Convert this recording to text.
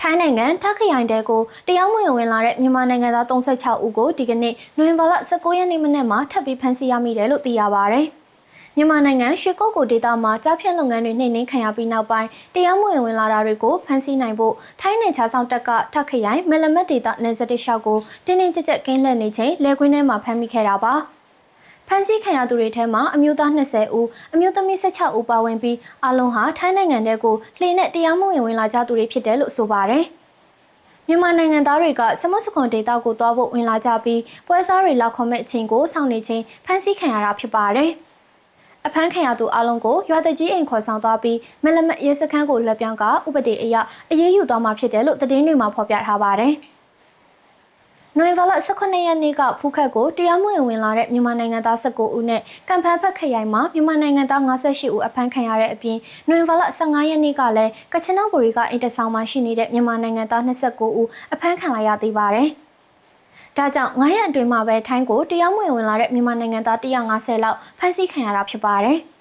ထိုင်းနိုင်ငံထပ်ခရိုင်တဲကိုတရားမဝင်ဝင်လာတဲ့မြန်မာနိုင်ငံသား36ဦးကိုဒီကနေ့နိုဝင်ဘာလ19ရက်နေ့မနေ့မှာထပ်ပြီးဖမ်းဆီးရမိတယ်လို့သိရပါဗျ။မြန်မာနိုင်ငံရွှေကုတ်ကိုဒေသမှာကြားဖြတ်လုပ်ငန်းတွေနှိမ့်နှင်းခံရပြီးနောက်ပိုင်းတရားမဝင်ဝင်လာတာတွေကိုဖမ်းဆီးနိုင်ဖို့ထိုင်းနယ်ခြားဆောင်တပ်ကထပ်ခရိုင်မလမတ်ဒေသနယ်စပ်တစ်လျှောက်ကိုတင်းတင်းကြပ်ကြပ်ကင်းလှည့်နေချိန်လဲခွင်းထဲမှာဖမ်းမိခဲ့တာပါ။ ဖမ်းဆီးခံရသူတွေထဲမှာအမျိုးသား20ဦးအမျိုးသမီး16ဦးပါဝင်ပြီးအလုံးဟာထိုင်းနိုင်ငံတဲကိုလှေနဲ့တရားမဝင်ဝင်လာကြသူတွေဖြစ်တယ်လို့ဆိုပါတယ်။မြန်မာနိုင်ငံသားတွေကစမတ်စခွန်ဒေတာကိုသွားဖို့ဝင်လာကြပြီးပွဲစားတွေလောက်ခေါ်မဲ့အချိန်ကိုစောင့်နေချိန်ဖမ်းဆီးခံရတာဖြစ်ပါတယ်။အဖမ်းခံရသူအလုံးကိုရွာတကြီးအိမ်ခေါ်ဆောင်သွားပြီးမလမတ်ရဲစခန်းကိုလက်ပြောင်းကဥပဒေအရအရေးယူသွားမှာဖြစ်တယ်လို့သတင်းတွေမှာဖော်ပြထားပါတယ်။ နိုဝင်ဘာလ18ရက်နေ့ကဖူးခက်ကိုတရားမဝင်ဝင်လာတဲ့မြန်မာနိုင်ငံသား19ဦးနဲ့ကံဖန်းဖက်ခရိုင်မှာမြန်မာနိုင်ငံသား58ဦးအဖမ်းခံရတဲ့အပြင်နိုဝင်ဘာလ15ရက်နေ့ကလည်းကချင်နော့ဘူရီကအင်တဆောင်မှာရှိနေတဲ့မြန်မာနိုင်ငံသား29ဦးအဖမ်းခံလိုက်ရသေးပါတယ်။ဒါကြောင့်9ရက်အတွင်းမှာပဲထိုင်းကိုတရားမဝင်ဝင်လာတဲ့မြန်မာနိုင်ငံသား150လောက်ဖမ်းဆီးခံရတာဖြစ်ပါတယ်။